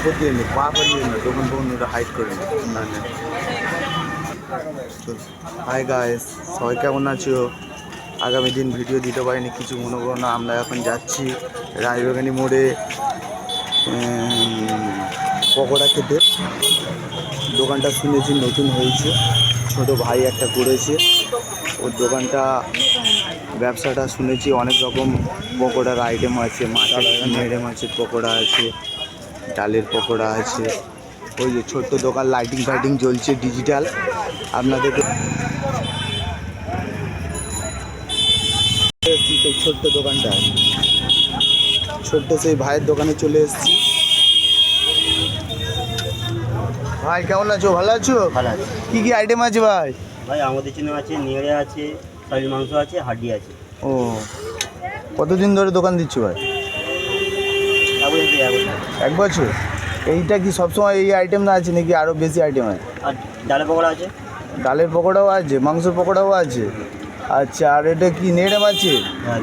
উপর দিয়ে নে পা পালিয়ে না তখন তখন ওটা হাইট করে নে। না না হাই গাইস সবাই কেমন আছো? আগামী দিন ভিডিও দিতে পারিনি কিছু মনে করো না আমরা এখন যাচ্ছি রায়বাগানি মোড়ে পকোড়া খেতে। দোকানটা শুনেছি নতুন হয়েছে ছোট ভাই একটা করেছে। ওর দোকানটা ব্যবসাটা শুনেছি অনেক রকম পকোড়ার আইটেম আছে মাছের নেড়ে মাছের পকোড়া আছে। ডালের পকোড়া আছে। ওই যে ছোট্ট দোকান লাইটিং ফাইটিং জ্বলছে ডিজিটাল সেই ছোট্ট দোকানটা ছোট্ট সেই ভাইয়ের দোকানে চলে এসেছি। ভাই কেমন আছো? ভালো আছো? ভালো আছে। কি কি আইটেম আছে ভাই? ভাই আমাদের চিনে আছে নিয়ে আছে শাড়ির মাংস আছে হাড্ডি আছে। ও। কতদিন ধরে দোকান দিচ্ছ ভাই? এক বছর? এইটা কি সবসময় এই আইটেম না আছে নাকি আরও বেশি আইটেম আছে আর ডালে পকোড়া আছে? ডালের পকোড়াও আছে মাংসের পকোড়াও আছে। আচ্ছা আর এটা কি নেড়ে আছে হ্যাঁ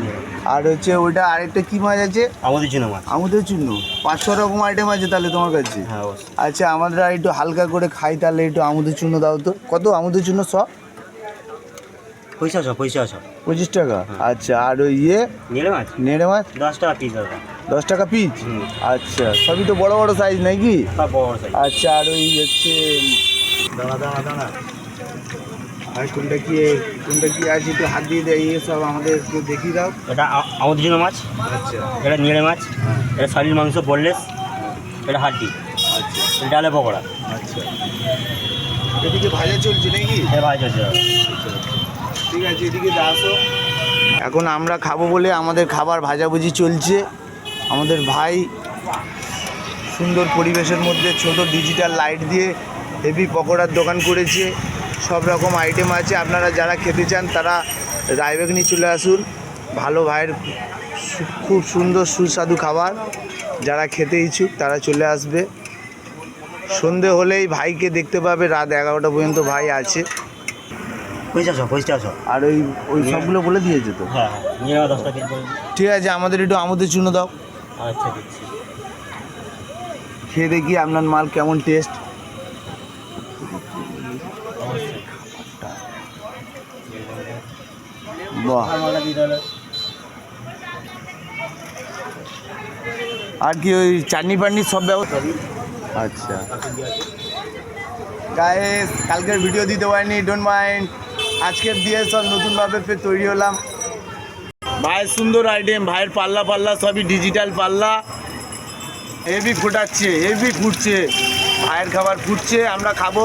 আর হচ্ছে ওইটা আরেকটা কি মাছ আছে? আমাদের চিনে মাছ। আমাদের চূর্ণ পাঁচ ছ রকম আইটেম আছে তাহলে তোমার কাছে? হ্যাঁ আচ্ছা আমরা একটু হালকা করে খাই তাহলে একটু আমুদের চূর্ণ দাও তো। কত? আমুদের চূর্ণ সব পয়সা আছো পয়সা আছো পঁচিশ টাকা। আচ্ছা আর ওই ইয়ে? নিলে মাছ? নেড়ে মাছ? দশ টাকা পিস দাদা দশ টাকা পিস আচ্ছা সবই তো বড় বড় সাইজ নাকি? আচ্ছা আর ওই হচ্ছে দাঁড়া দাঁড়া দাঁড়া। আর কোনটা কি কোনটা কি আছে একটু হাত দিয়ে দেয় সব আমাদের একটু দেখিয়ে দাও। এটা আমাদের মাছ। আচ্ছা। এটা মাছ। এটা শাড়ির মাংস বললেস। এটা হাড্ডি। আচ্ছা। এটা ডালে পকোড়া। আচ্ছা। এদিকে ভাজা চলছে নাকি? এটা ভাই চলছে। দাদা। ঠিক আছে এদিকে আসো। এখন আমরা খাব বলে আমাদের খাবার ভাজাভুজি চলছে। আমাদের ভাই সুন্দর পরিবেশের মধ্যে ছোট ডিজিটাল লাইট দিয়ে হেভি পকোড়ার দোকান করেছে। সব রকম আইটেম আছে। আপনারা যারা খেতে চান তারা রায়বেগনি চলে আসুন। ভালো ভাইয়ের খুব সুন্দর সুস্বাদু খাবার। যারা খেতে ইচ্ছুক তারা চলে আসবে। সন্ধে হলেই ভাইকে দেখতে পাবে। রাত এগারোটা পর্যন্ত ভাই আছে। আর ওই ওই সবগুলো বলে দিয়েছে তো? হ্যাঁ হ্যাঁ ঠিক আছে আমাদের একটু আমাদের চুনো দাও। আচ্ছা দিচ্ছি। খেয়ে দেখি আপনার মাল কেমন টেস্ট বাহ। আর কি ওই চাটনি পাটনি সব ব্যবস্থা? আচ্ছা। গায়েস কালকের ভিডিও দিতে পারিনি ডোন্ট মাইন্ড আজকের দিয়ে সব নতুনভাবে ফের তৈরি হলাম। ভাইয়ের সুন্দর আইটেম, ভাইয়ের পাল্লা পাল্লা, সবই ডিজিটাল পাল্লা। হেভি ফুটাচ্ছে, হেভি ফুটছে। ভাইয়ের খাবার ফুটছে, আমরা খাব।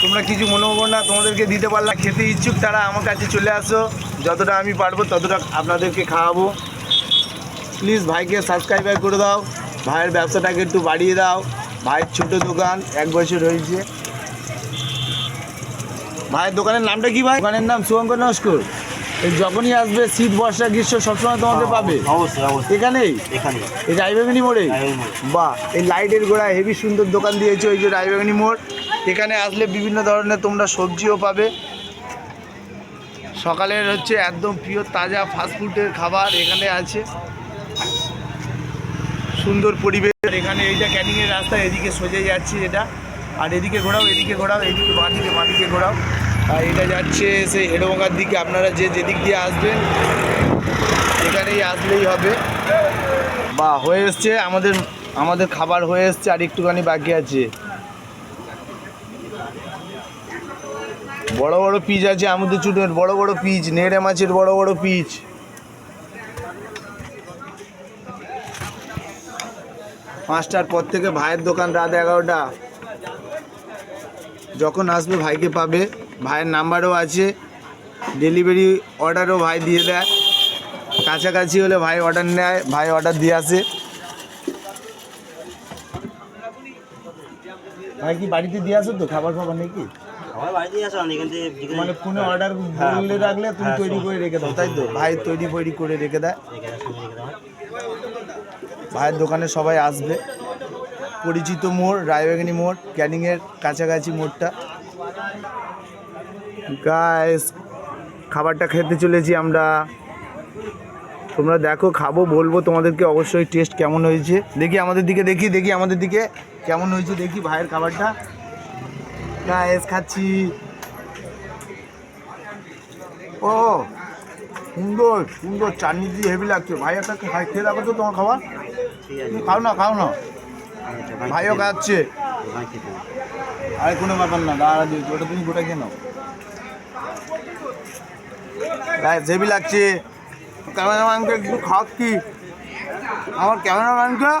তোমরা কিছু মনে হব না, তোমাদেরকে দিতে পারলাম খেতে ইচ্ছুক, তারা আমার কাছে চলে আসো। যতটা আমি পারব, ততটা আপনাদেরকে খাওয়াবো। প্লিজ ভাইকে সাবস্ক্রাইব করে দাও। ভাইয়ের ব্যবসাটাকে একটু বাড়িয়ে দাও। ভাইয়ের ছোট দোকান, এক বছর হয়েছে। ভাইয়ের দোকানের নামটা কি ভাই? দোকানের নাম শুভঙ্কর নস্কর। যখনই আসবে শীত বর্ষা গ্রীষ্ম সবসময় তোমাকে পাবে। অবশ্যই অবশ্যই। এখানেই? এখানে এই রায়বাগানি মোড়ে। বাহ এই লাইটের গোড়ায় হেভি সুন্দর দোকান দিয়েছে ওই যে রায়বাগানি মোড়। এখানে আসলে বিভিন্ন ধরনের তোমরা সবজিও পাবে। সকালের হচ্ছে একদম প্রিয় তাজা ফাস্টফুডের খাবার এখানে আছে। সুন্দর পরিবেশ। এখানে এইটা ক্যানিংয়ের রাস্তা এদিকে সোজা যাচ্ছে এটা আর এদিকে ঘোরাও এদিকে ঘোরাও এদিকে বাঁদিকে বাঁদিকে ঘোরাও। আর এটা যাচ্ছে, সেই হেডোভাঙার দিকে আপনারা যে যেদিক দিয়ে আসবেন, এখানেই আসলেই হবে। বা, হয়ে এসছে আমাদের আমাদের খাবার হয়ে এসছে, আর একটুখানি বাকি আছে। বড় বড় পিচ আছে আমাদের চুটের বড় বড় পিচ, নেড়ে মাছের বড় বড় পিচ। পাঁচটার পর থেকে ভাইয়ের দোকান রাত এগারোটা। যখন আসবে ভাইকে পাবে। ভাইয়ের নাম্বারও আছে। ডেলিভারি অর্ডারও ভাই দিয়ে দেয়। কাছাকাছি হলে ভাই অর্ডার নেয় ভাই অর্ডার দিয়ে আসে। ভাই কি বাড়িতে দিয়ে আসো তো? খাবার ফাবার নাকি মানে ফোনে অর্ডার হ্যাঁ, বললে রাখলে তুমি হ্যাঁ, তৈরি করে রেখে দাও। তাই তো। ভাই তৈরি ফৈরি করে রেখে দেয়। ভাইয়ের দোকানে সবাই আসবে। পরিচিত মোড় রায়বাগানি মোড় ক্যানিংয়ের কাছাকাছি মোড়টা। গাইস খাবারটা খেতে চলেছি আমরা তোমরা দেখো খাব বলব তোমাদেরকে অবশ্যই টেস্ট কেমন হয়েছে দেখি আমাদের দিকে দেখি দেখি আমাদের দিকে কেমন হয়েছে দেখি ভাইয়ের খাবারটা এস খাচ্ছি ও সুন্দর সুন্দর চাটনি দিয়ে হেভি লাগছে ভাই একটা খাই খেয়ে দেখো তো তোমার খাবার খাও না খাও না ভাইও খাচ্ছে। আরে কোনো ব্যাপার না দাঁড়া দিয়েছি ওটা তুমি গোটা খেয়ে নাও হেভি লাগছে। ক্যামেরাম্যানকে একটু খাওয়াচ্ছি আমার ক্যামেরাম্যানকে